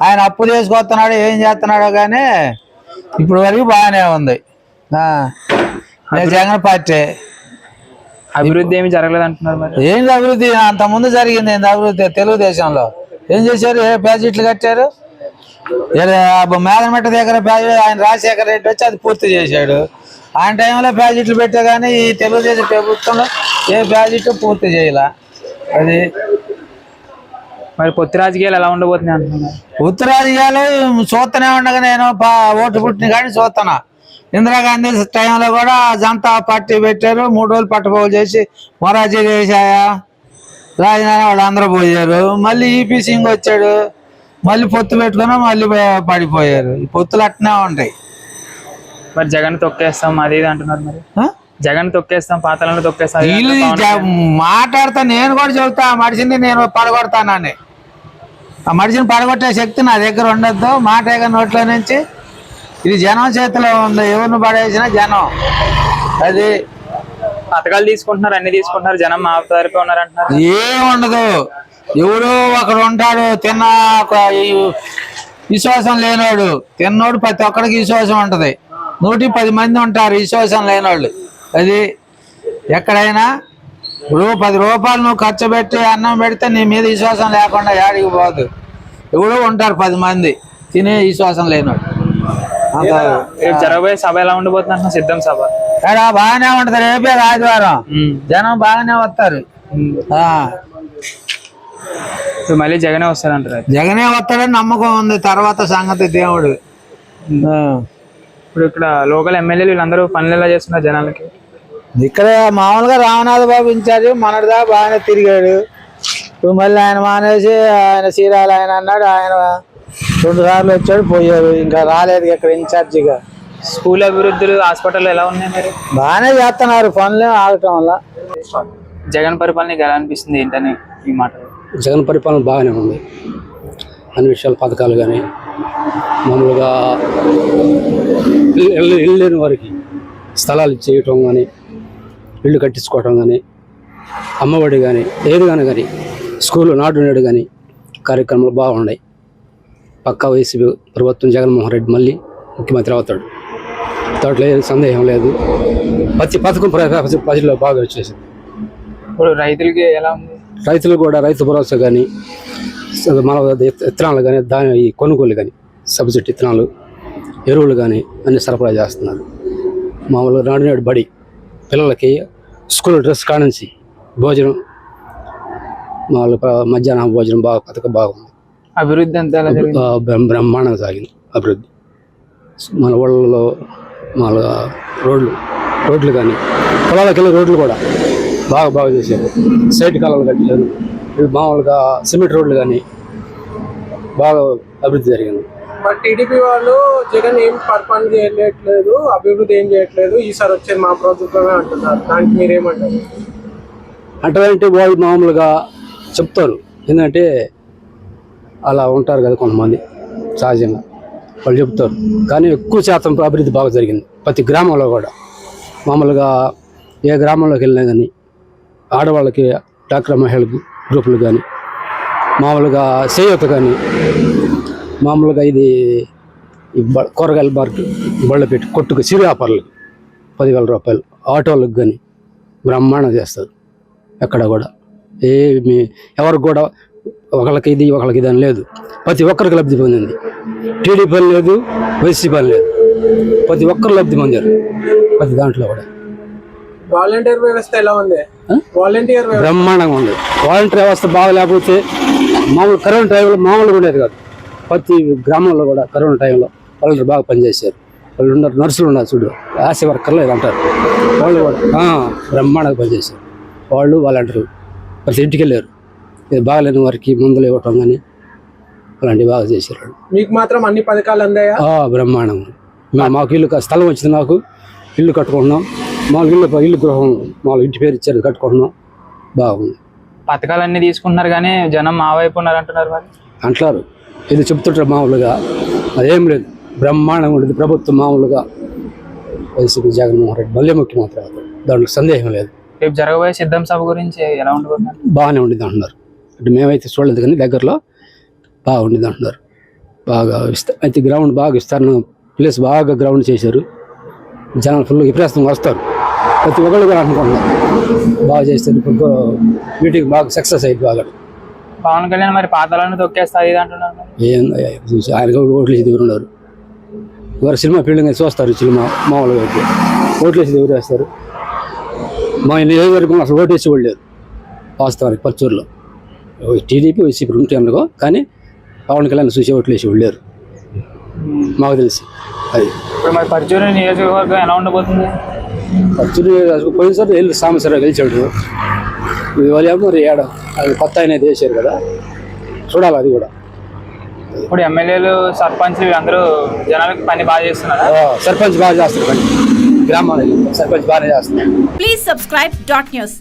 ఆయన అప్పు చేసుకొస్తున్నాడు ఏం చేస్తున్నాడో కానీ ఇప్పుడు వరకు బాగానే ఉంది. జగన్ పార్టీ. అభివృద్ధి ఏమి జరగలేదు అంటున్నారు ఏంది అభివృద్ధి అంత ముందు జరిగింది ఏంది అభివృద్ధి తెలుగుదేశంలో? ఏం చేశారు? ఏ ప్రాజెక్టులు కట్టారు? మేఘనమెట్ట దగ్గర ఆయన రాజశేఖర రెడ్డి వచ్చి అది పూర్తి చేశాడు. ఆయన టైంలో ప్రాజెక్టులు పెట్టా కానీ ఈ తెలుగుదేశం ప్రభుత్వంలో ఏ ప్రాజెక్టు పూర్తి చేయాల. అది మరి పొత్తి రాజకీయాలు ఎలా ఉండబోతున్నాయి అంటున్నారు? ఉత్తరాదిగాలు చూస్తూనే ఉండగా నేను ఓటు పుట్టిన కానీ చూస్తున్నా ఇందిరాగాంధీ టైంలో కూడా జనతా పార్టీ పెట్టారు మూడు రోజులు పట్టపోలు చేసి మొరాజీ చేశాయా? రాజధాని వాళ్ళు అందరూ పోయారు మళ్ళీ ఈపీ సింగ్ వచ్చాడు మళ్ళీ పొత్తు పెట్టుకుని మళ్ళీ పడిపోయారు. ఈ పొత్తులు అట్నే ఉంటాయి. మరి జగన్ తొక్కేస్తాం అది ఇది అంటున్నారు మరి? జగన్ తొక్కేస్తాం పాతలను తొక్కేస్తాం వీళ్ళు మాట్లాడతా నేను కూడా చెబుతా మనిషిని నేను పడగొడతానని. ఆ మనిషిని పడగొట్టే శక్తి నా దగ్గర ఉండొద్దు. మాట ఎగ నోట్లో నుంచి ఇది జనం చేతిలో ఉంది. ఎవరిని పడేసినా జనం. అది పథకాలు తీసుకుంటున్నారు అన్ని తీసుకుంటున్నారు జనం మా తరపే ఉన్నారు అంటున్నారు ఏం ఉండదు. ఎవడో ఒకడు ఉంటాడు తిన్న ఒక ఈ- విశ్వాసం లేనోడు. తిన్నోడు ప్రతి ఒక్కడికి విశ్వాసం ఉంటది. నూటి పది మంది ఉంటారు విశ్వాసం లేనోళ్ళు. అది ఎక్కడైనా ఇప్పుడు పది రూపాయలు నువ్వు ఖర్చు పెట్టి అన్నం పెడితే నీ మీద విశ్వాసం లేకుండా ఏడికి పోదు. ఎవడో ఉంటారు పది మంది. తినే విశ్వాసం రేపు జరగబోయే సభ ఎలా అంటున్నారు సిద్ధం సభ. ఎడా బాగానే ఉంటది. రేపే ఆదివారం. జనం బాగానే వస్తారు. మళ్ళీ జగనే వస్తారు అంటారు జగనే వస్తాడని నమ్మకం ఉంది. తర్వాత సంగతి దేవుడు. ఇప్పుడు ఇక్కడ లోకల్ ఎమ్మెల్యేలు వీళ్ళందరూ పనులు ఎలా చేస్తున్నారు జనాలకి? ఇక్కడ మామూలుగా రామనాథ బాబు ఇన్ఛార్జి మనటిదా బాగానే తిరిగాడు. ఇప్పుడు మళ్ళీ ఆయన మానేసి ఆయన చీరాలు ఆయన అన్నాడు ఆయన రెండు సార్లు వచ్చాడు పోయాడు. ఇంకా రాలేదు ఇక్కడ ఇన్ఛార్జిగా స్కూల్ అభివృద్ధులు హాస్పిటల్ ఎలా ఉన్నాయి మరి? బాగానే చేస్తున్నారు పనులు ఆగటం వల్ల. జగన్ పరిపాలన ఎలా అనిపిస్తుంది ఏంటని ఈ మాట? జగన్ పరిపాలన బాగానే ఉంది. అన్ని విషయాల పథకాలు కానీ మామూలుగా ఇల్లు- ఇల్లు ఇల్లు లేని వారికి స్థలాలు చేయటం కానీ ఇల్లు కట్టించుకోవటం కానీ అమ్మఒడి కానీ ఏది కానీ కానీ స్కూల్ నాడు నేడు కానీ కార్యక్రమాలు బాగున్నాయి. పక్కా వైసీపీ ప్రభుత్వం జగన్మోహన్ రెడ్డి మళ్ళీ ముఖ్యమంత్రి అవుతాడు. దాంట్లో ఏం సందేహం లేదు. ప్రతి పథకం ప్ర- ప్రజ- ప్రజల్లో బాగా వచ్చేసింది. ఇప్పుడు రైతులకి ఎలా ఉంది? రైతులు కూడా రైతు భరోసా కానీ మన విత్తనాలు కానీ దాని ఈ కొనుగోలు కానీ సబ్సిడీ విత్తనాలు ఎరువులు కానీ అన్ని సరఫరా చేస్తున్నారు. మామూలుగా నాడు నేడు బడి పిల్లలకి స్కూల్ డ్రెస్ కానుంచి భోజనం ప్ర- మధ్యాహ్నం భోజనం బాగా పథకం బాగుంది. అభివృద్ధి అంతా ఎలా జరిగింది? ఆ, బ్రహ్మ- బ్రహ్మాండంగా సాగింది అభివృద్ధి. మన ఊళ్ళలో మామూలుగా రోడ్లు రోడ్లు కానీ పొలాలకు వెళ్ళే రోడ్లు కూడా బాగా బాగా చేశారు. సైడ్ కాలాలు కట్టారు. ఇవి మామూలుగా సిమెంట్ రోడ్లు కానీ బాగా అభివృద్ధి జరిగింది. బట్ టీడీపీ వాళ్ళు జగన్ ఏం పరిపాలన చేయట్లేదు అభివృద్ధి ఏం చేయట్లేదు ఈసారి వచ్చేది మా ప్రభుత్వమే అంటున్నారు. దానికి మీరేమంటారు? అటువంటి వాళ్ళు మామూలుగా చెప్తారు. ఎందుకంటే అలా ఉంటారు కదా కొంతమంది సహజంగా వాళ్ళు చెప్తారు. కానీ ఎక్కువ శాతం అభివృద్ధి బాగా జరిగింది ప్రతి గ్రామంలో కూడా. మామూలుగా ఏ గ్రామంలోకి వెళ్ళినా కానీ ఆడవాళ్ళకి డాక్టర్ మహిళలు గ్రూపులు కానీ మామూలుగా చేయూత కానీ మామూలుగా ఇది కూరగాయల మార్కెట్ బళ్ళు పెట్టి కొట్టుకు చిరు వ్యాపారులకు పదివేల రూపాయలు. ఆటోలకు కానీ బ్రహ్మాండం చేస్తారు. ఎక్కడ కూడా. ఏమి ఎవరికి కూడా ఒకళ్ళకి ఇది ఒకళ్ళకి ఇది అని లేదు. ప్రతి ఒక్కరికి లబ్ధి పొందింది. టీడీపీ అని లేదు వైసీపీ అని లేదు. ప్రతి ఒక్కరు లబ్ధి పొందారు. ప్రతి దాంట్లో కూడా. వాలంటీర్ వ్యవస్థ ఎలా ఉంది? వాలంటీర్ బ్రహ్మాండంగా ఉంది. వాలంటీర్ వ్యవస్థ బాగా లేకపోతే మామూలు కరోనా టైంలో మామూలుగా ఉండేది కాదు. ప్రతి గ్రామంలో కూడా కరోనా టైంలో వాలంటీర్ బాగా పనిచేశారు. వాళ్ళు ఉన్నారు నర్సులు ఉన్నారు చూడు. ఆశ వర్కర్లు ఇది అంటారు వాళ్ళు కూడా ఆ, బ్రహ్మాండంగా పనిచేశారు. వాళ్ళు వాలంటీర్లు. ప్రతి ఇంటికి వెళ్ళారు. ఇది బాగాలేని వారికి మందులు ఇవ్వటం కానీ అలాంటివి బాగా చేశారు వాళ్ళు. మీకు మాత్రం అన్ని పథకాలు అందాయా? ఆ, బ్రహ్మాండం మా- మాకు ఇల్లు స్థలం వచ్చింది నాకు ఇల్లు కట్టుకుంటున్నాం. మాకు ఇల్లు ఇల్లు గృహం మాకు ఇంటి పేరు ఇచ్చారు కట్టుకుంటున్నాం. బాగుంది. పథకాలన్నీ తీసుకుంటున్నారు కానీ జనం మా వైపు ఉన్నారు అంటున్నారు మరి. అంటారు ఇది చెప్తుంటారు మామూలుగా. అదేం లేదు. బ్రహ్మాండంగా ఉండేది ప్రభుత్వం మామూలుగా. వైసీపీ జగన్మోహన్ రెడ్డి మళ్ళీ ముఖ్యమంత్రి అవుతాడు దాంట్లో సందేహం లేదు. రేపు జరగబోయే సిద్ధం సభ గురించి ఎలా ఉండబోతున్నారు బాగానే ఉండింది అంటున్నారు. అంటే మేమైతే చూడలేదు కానీ దగ్గరలో బాగా ఉండింది అంటున్నారు. బాగా విస్త అయితే గ్రౌండ్ బాగా విస్తరణ ప్లేస్ బాగా గ్రౌండ్ చేశారు. జనాలు ఫుల్ విపరీతంగా వస్తారు. ప్రతి ఒక్కళ్ళు కూడా అనుకుంటున్నారు బాగా చేస్తారు. ఇప్పుడు మీటింగ్ బాగా సక్సెస్ అయింది బాగా. పవన్ కళ్యాణ్ మరి పాతాలను తొక్కేస్తా ఇది అంటున్నారు ఆయన ఓట్లు వేసి ఎవరు ఉన్నారు వారు సినిమా ఫీల్డింగ్ చూస్తారు సినిమా మామూలుగా అయితే. ఓట్లు వేసి ఎవరు వేస్తారు మా నియోజకవర్గం అసలు ఓటు వేసి లేరు. వాస్తవానికి పచ్చూరులో టీడీపీ వైసీపీ ఉంటే అనుకో కానీ పవన్ కళ్యాణ్ చూసి ఓట్లు వేసి లేరు. మాకు తెలిసి. అది. ఇప్పుడు మరి పర్చూరు నియోజకవర్గం ఎలా ఉండబోతుంది? పచ్చూరు పోయినసారి వెళ్ళి సాంబశ్వరరావు గెలిచాడు ఏమో మరి ఏడ అది కొత్త ఆయన వేసారు కదా. చూడాలి అది కూడా. ఇప్పుడు ఎమ్మెల్యేలు సర్పంచ్లు వీళ్ళందరూ జనాలకు పని బాగా చేస్తున్నారా? సర్పంచ్ బాగా చేస్తారు పని. గ్రామానికి సర్పంచ్ బాగానే చేస్తారు Please subscribe dot news.